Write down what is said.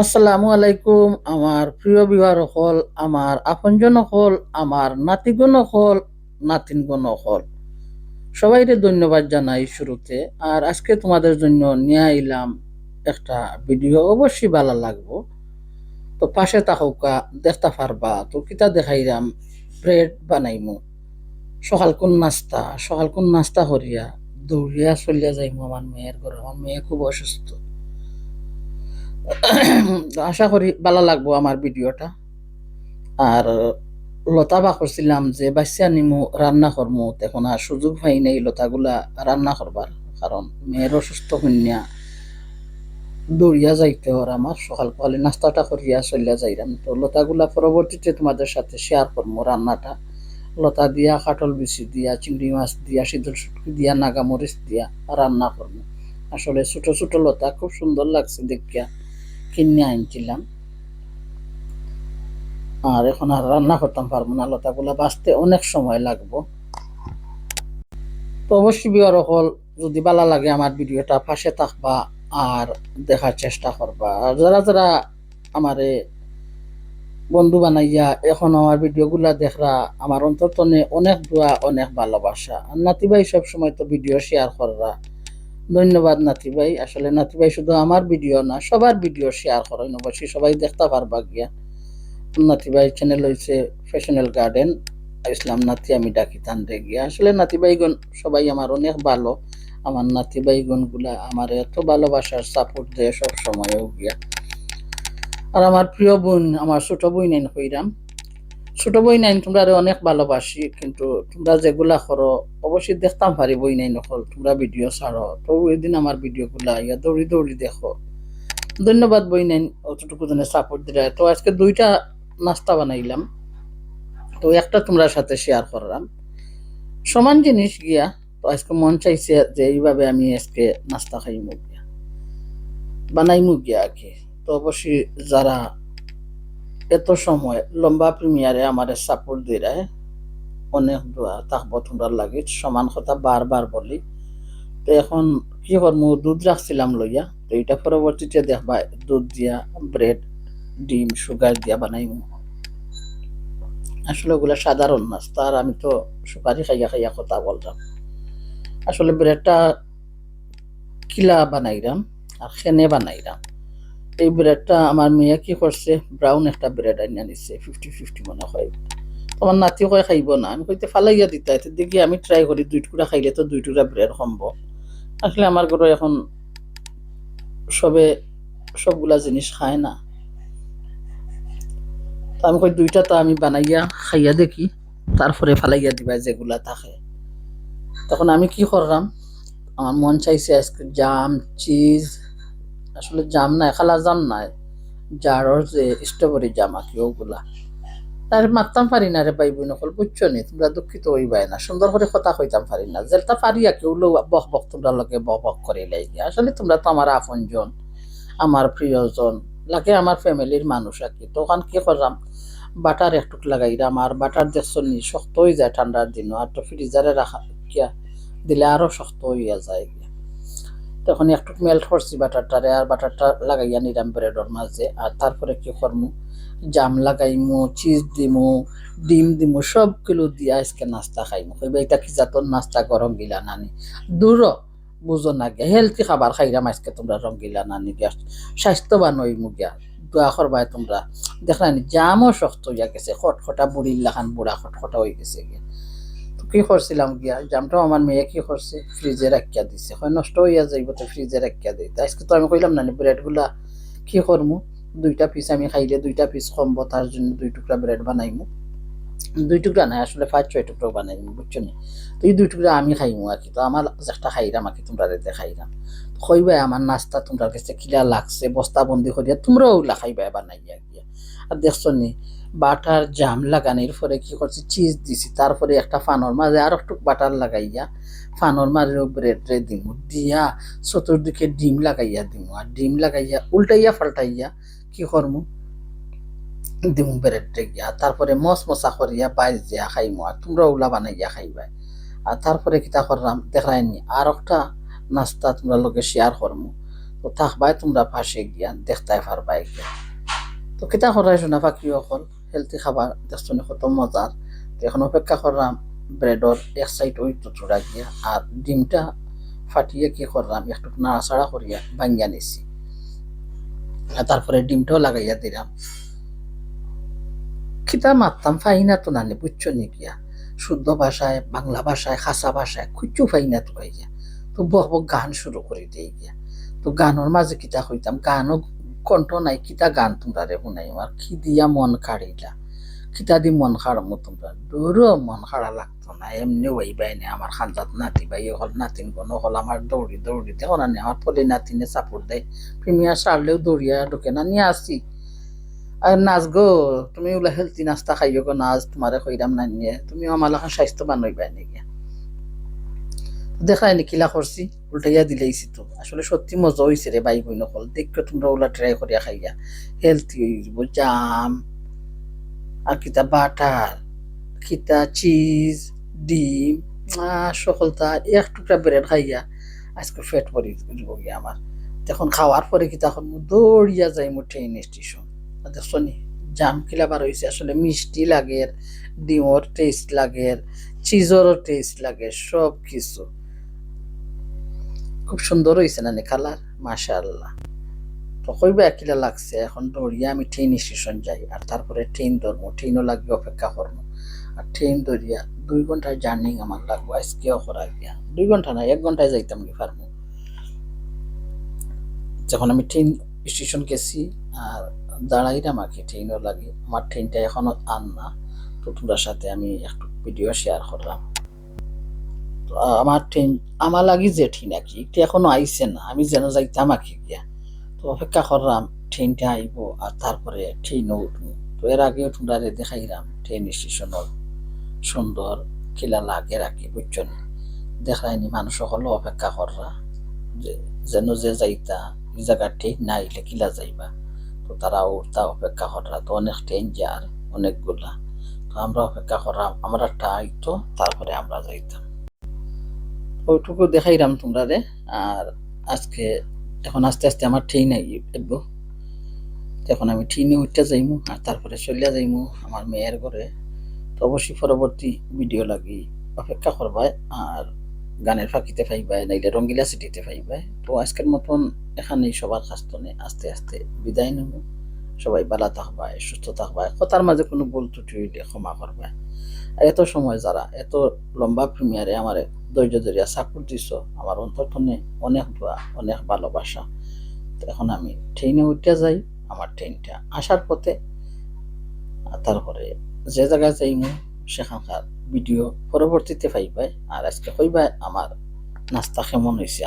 আসসালামু আলাইকুম, আমার প্রিয় বিবাহ হল, আমার আপনজন হল, আমার নাতিগণ হল, নাতিনগণ হল। সবাইকে ধন্যবাদ জানাই শুরুতে, আর আজকে তোমাদের জন্য নিয়ে আইলাম একটা ভিডিও, অবশ্যই ভালো লাগবো। তো পাশে তাহকা দেখতে পারবা, তো কিতা দেখাইলাম, ব্রেড বানাইমু। সকাল কোন নাস্তা, সকাল কোন নাস্তা করিয়া দৌড়িয়া চলিয়া যাইমু আমার মেয়ের ঘরে, আমার মেয়ে খুব অসুস্থ। আশা করি ভালো লাগবো আমার ভিডিওটা। আর লতা বা করছিলাম যে, বাচ্চা নিমু, রান্না করমু। এখন আর সুযোগ পাই নাই লতাগুলা রান্না করবার, কারণ মেয়ের অসুস্থ কন্যা। দৌড়িয়া যাইতে হর আমার, সকাল সকালে নাস্তাটা করিয়া চলিয়া যাইরাম। তো লতাগুলা পরবর্তীতে তোমাদের সাথে শেয়ার করব রান্নাটা। লতা দিয়া কাটল বিচি দিয়া, চিংড়ি মাছ দিয়া শীতল শুটকি দিয়া নাগামরিচ দিয়া রান্না করব আসলে ছোট ছোট লতা খুব সুন্দর লাগছে দেখিয়া। কিনে আনছিলাম। আর এখন আর রান্না করতাম পারব না, লতাগুলা বাঁচতে অনেক সময় লাগবো। তো অবশ্যই বিয়ার হল যদি ভালো লাগে আমার ভিডিওটা, পাশে থাকবা আর দেখার চেষ্টা করবা। আর যারা যারা আমারে বন্ধু বানাইয়া এখন আমার ভিডিওগুলা দেখরা, আমার অন্তর্তনে অনেক দোয়া, অনেক ভালোবাসা। আর নাতি ভাই সবসময় তো ভিডিও শেয়ার কররা। ধন্যবাদ নাতি ভাই। আসলে নাতি ভাই শুধু আমার ভিডিও না, সবার ভিডিও শেয়ার করেন অবশ্যই, সবাই দেখতে পারবা গিয়া। নাতি ভাই চ্যানেল হয়েছে ফ্যাশনাল গার্ডেন ইসলাম নাতি আমি ডাকি তান্ডে গিয়া। আসলে নাতি ভাইগণ সবাই আমার অনেক ভালো। আমার নাতি ভাইগণগুলা আমার এত ভালোবাসার সাপোর্ট দেয় সব সময়ও গিয়া। আর আমার প্রিয় বোন, আমার ছোট বোন কইরাম ছোট বই নাইন তোমরা অনেক ভালোবাসি, কিন্তু তোমরা যেগুলা করো, অবশ্যই দেখতাম পারি বই নাই নকল, তোমরা ভিডিও ছাড়ো। তো এদিন আমার ভিডিও গুলা ইয়া দৌড়ি দৌড়ি দেখো। ধন্যবাদ বই নাইন অতটুকু জন্য সাপোর্ট দিলে। তো আজকে দুইটা নাস্তা বানাইলাম। তো একটা তোমরা সাথে শেয়ার করলাম। সমান জিনিস গিয়া, তো আজকে মন চাইছে যে এইভাবে আমি আজকে নাস্তা খাইমু গিয়া, বানাইমু গিয়া আর কি। তো অবশ্যই যারা এত সময় লম্বা প্রিমিয়ারে আমার সাপোর্ট দিয়ে অনেক দোয়া থাকব তোমরা লাগে। সমান কথা বারবার বলি। তো এখন কি করব দুধ রাখছিলাম লইয়া। তো এটা পরবর্তীতে দেখবা, দুধ দিয়া ব্রেড ডিম সুগার দিয়া বানাইমু। আসলে ওগুলা সাধারণ নাস্তা আর আমি তো সুপারি খাইয়া খাইয়া কথা বললাম আসলে ব্রেডটা কিলা বানাইলাম আর খেনে বানাইলাম এই ব্রেডটা আমার মেয়ে কি করছে? ব্রাউন একটা ব্রেড আনিয়া নিচ্ছে ফিফটি ফিফটি মনে হয়। তোমার নাতি কয় খাইব না, আমি কইতে ফালাইয়া দিতা, এতে দেখি আমি ট্রাই করি, দুই টুকরা খাইলে তো দুই টুকরা ব্রেড সম্ভব। আসলে আমার ঘরে এখন সবে সবগুলা জিনিস খায় না। তো আমি কই দুইটা তো আমি বানাইয়া খাইয়া দেখি, তারপরে ফালাইয়া দিবা যেগুলা থাকে। তখন আমি কি করলাম, আমার মন চাইছে আজকে জাম চিজ আসলে জাম নাই, খালা জাম নাই। জারর যে স্ট্রবেরি জাম আর কি ওগুলা। তার মারতাম পারি না রে বাইবই নকল বুঝছ নি? তোমরা দুঃখিত হইবাই না। সুন্দর করে কথা কইতাম পারি না। যেটা পারি আর কি ওগুলো বক বক তোমরা লগে বক বক করে লাইগে। আসলে তোমরা তো আমার আপনজন, আমার প্রিয়জন, লাগে আমার ফ্যামিলির মানুষ আর কি। তখন কি করলাম? বাটার একটুক লাগাইলাম আর বাটার দেখছ নি শক্ত হয়ে যায় ঠান্ডার দিন আর তো ফ্রিজারে রাখা দিলে আরও শক্ত হইয়া যায়। তখন একটু মেল্ট করছি বাটারটারে আর বাটারটা লাগাইয়া নিলাম ব্রেডর মাঝে। আর তারপরে কি করমু? জাম লাগাইমু চিজ দিমু, ডিম দিমু কিলো দিয়া আজকে নাস্তা খাইমু। কইবে এটা কি জাতর নাস্তা? গরম গিলা নানি। দূর বুঝো না গে। হেলথি খাবার খাইরাম আজকে তোমরা রং গিলা নানি গিয়া স্বাস্থ্যবান হইমু গিয়া দোয়া করবাই তোমরা। দেখলানি জামও শক্ত হইয়া গেছে, খটখটা বুড়ির লাখান বুড়া খটখটা হয়ে গেছে গিয়া কি করছিলাম গিয়া? জামটাও আমার মেয়ে কি করছে ফ্রিজে রাখিয়া দিছে। হয়, নষ্ট হইয়া যাইব তো ফ্রিজে রাখিয়া দিই আজকে তো আমি কইলাম না ব্রেডগুলা কি করমু দুইটা পিস আমি খাইলে দুইটা পিস কমব তার জন্য দুই টুকরা ব্রেড বানাইমু দুই টুকরা নাই আসলে পাঁচ, ছয় টুকরো বানাইমু বুঝছ নি? তো এই দুই টুকরা আমি খাইমু আর কি? তো আমার একটা খাইরাম আর কি, তোমরা রেতে খাইরাম কইবাই আমার নাস্তা তোমরা কাছে কিলা লাগছে, বস্তা বন্দি করিয়া তোমরাও খাইবাই বানাইয়া গিয়া। আর দেখছ নি বাটার জাম লাগানোর পরে কি করছি চিজ দিছি, তারপরে একটা ফানোর মাঝে আর একটু বাটার লাগাইয়া, ফানোর মাঝে ব্রেড রে দিমু, দিয়া চতুর্দিকে ডিম লাগাইয়া দিমু, আর ডিম লাগাইয়া উল্টাইয়া ফাল্টাইয়া কি করমু, দিমু ব্রেড রে গিয়া তারপরে মস মশা করিয়া বাইজ দিয়া খাইমু, আর তোমরা উলা বানাইয়া খাইবা আর তারপরে কিতা করলাম দেখাইনি আর একটা নাস্তা তোমরা লোকে শেয়ার করমু, তো থাকবাই তোমরা পাশে গিয়া দেখতে পারবাই গিয়া। তো কিতা করাই শোনা পাখি অকল? হেলথি খাবার দেখছ নি কত মজার। তো এখন অপেক্ষা করলাম ব্রেডর এক সাইড ওই টুচুড়া গিয়া আর ডিমটা ফাটিয়ে কি করলাম একটু নাড়াচাড়া করিয়া ভাঙ্গিয়া নিছি। তারপরে ডিমটাও লাগাইয়া দিলাম। খিতা মারতাম, ফাই না তো নানি, বুঝছ নি গিয়া শুদ্ধ ভাষায়, বাংলা ভাষায়, খাসা ভাষায় খুঁজু ফাই না তো গিয়া তো বহ গান শুরু করে দিয়ে গিয়া। তো গানের মাঝে কিতা হইতাম গানও কণ্ঠ নাই, কিতা গান তোমরা রে শুনাই? আমার কি দিয়া মন কাড়িলা কিতা দি মন কাড়মো তোমরা? দৌড়ো মন কাড়া লাগতো না, এমনি ওই বাইনে আমার খান্দাত নাতি বাই হল, নাতিন কোন হল আমার দৌড়ি দৌড়ি দেখো না আমার পলি নাতিনে সাপোর্ট দেয় প্রিমিয়ার সারলেও দৌড়িয়া ঢুকে না, নিয়ে আসি আর নাচ গো, তুমি ওলা হেলথি নাস্তা খাইও গো, নাচ তোমারে কইরাম না নিয়ে। তুমি আমার এখন স্বাস্থ্যবান হইবাই নাকি? দেখাই নি কিলা করছি উল্টাইয়া দিলেইছি তো। আসলে সত্যি মজা হয়েছে রে ভাই বোন সকল দেখো তোমরা ওলা ট্রাই করিয়া খাইয়া। হেলথি হইব জাম আর কিতা বাটার কিতা চিজ ডিম সকলটা এক টুকরা ব্রেড খাইয়া আজকে ফেট পরি গিয়া আমার। তখন খাওয়ার পরে কি তখন দৌড়িয়া যাই মো ট্রেন স্টেশন দেখছ নি? জাম কিলা বার হয়েছে আসলে মিষ্টি লাগে ডিমর টেস্ট লাগে চিজরও টেস্ট লাগে সব কিছু খুব সুন্দর হয়েছে না নি কালার? মাশাআল্লাহ। তো কইবা কিলা লাগছে? এখন দৌড়িয়া আমি ট্রেন স্টেশন যাই, আর তারপরে ট্রেন ধরবো ট্রেনও লাগবে, অপেক্ষা করব আর ট্রেন ধরিয়া দুই ঘণ্টার জার্নি আমার লাগবো, আজকেও করা গিয়া। দুই ঘণ্টা না, এক ঘন্টায় যাইতাম কি পারব যখন আমি ট্রেন স্টেশন গেছি, আর দাঁড়াইলাম আর কি ট্রেনও লাগে, আমার ট্রেনটা এখনও আন না। তো তোমরা সাথে আমি একটু ভিডিও শেয়ার করলাম। আমার ট্রেন আমার লাগি যে ট্রেন আর কি এটা এখনও আইসে না, আমি যেন যাইতাম আর কি গিয়া। তো অপেক্ষা করলাম ট্রেনটা আইব আর তারপরে ট্রেনও উঠবো। তো এর আগেও তোমরা দেখাইলাম ট্রেন স্টেশনের সুন্দর কিলা লাগে রাখি বুঝছ না দেখায়নি মানুষ হলো, অপেক্ষা কররা। যে, যেন যে যাইতা, এই জায়গা ঠিক না আইলে কিলা যাইবা? তো তারা উঠতা, অপেক্ষা করা তো অনেক ট্রেন যার, অনেকগুলা। তো আমরা অপেক্ষা করা আমরা একটা আইতো, তারপরে আমরা যাইতাম। ওইটুকু দেখাইলাম তোমরা রে আর আজকে এখন আস্তে আস্তে আমার ট্রেন আইব এখন আমি ট্রেনে উঠতে যাইমু, আর তারপরে চলিয়া যাইমু আমার মেয়ের ঘরে। তো অবশ্যই পরবর্তী ভিডিও লাগি অপেক্ষা করবাই, আর গানের ফাঁকিতে পাইবাই নাইলে রঙ্গিলা সিটিতে পাইবাই তো আজকের মতন এখানেই সবার থেকে আস্তে আস্তে বিদায় নেব সবাই ভালো থাকবায় সুস্থ থাকবায় কথার মাঝে কোনো ভুল ত্রুটি ক্ষমা করবাই। আর এত সময় যারা, এত লম্বা প্রিমিয়ারে আমার ধৈর্য ধরিয়া সাপোর্ট দিছ, আমার অন্তর্থনে অনেক দোয়া, অনেক ভালোবাসা। এখন আমি ট্রেনে উঠতে যাই, আমার ট্রেনটা আসার পথে তারপরে যে জায়গায় যাইমু, সেখানকার ভিডিও পরবর্তীতে পাইবাই। আর আজকে কইবাই আমার নাস্তা কেমন হয়েছে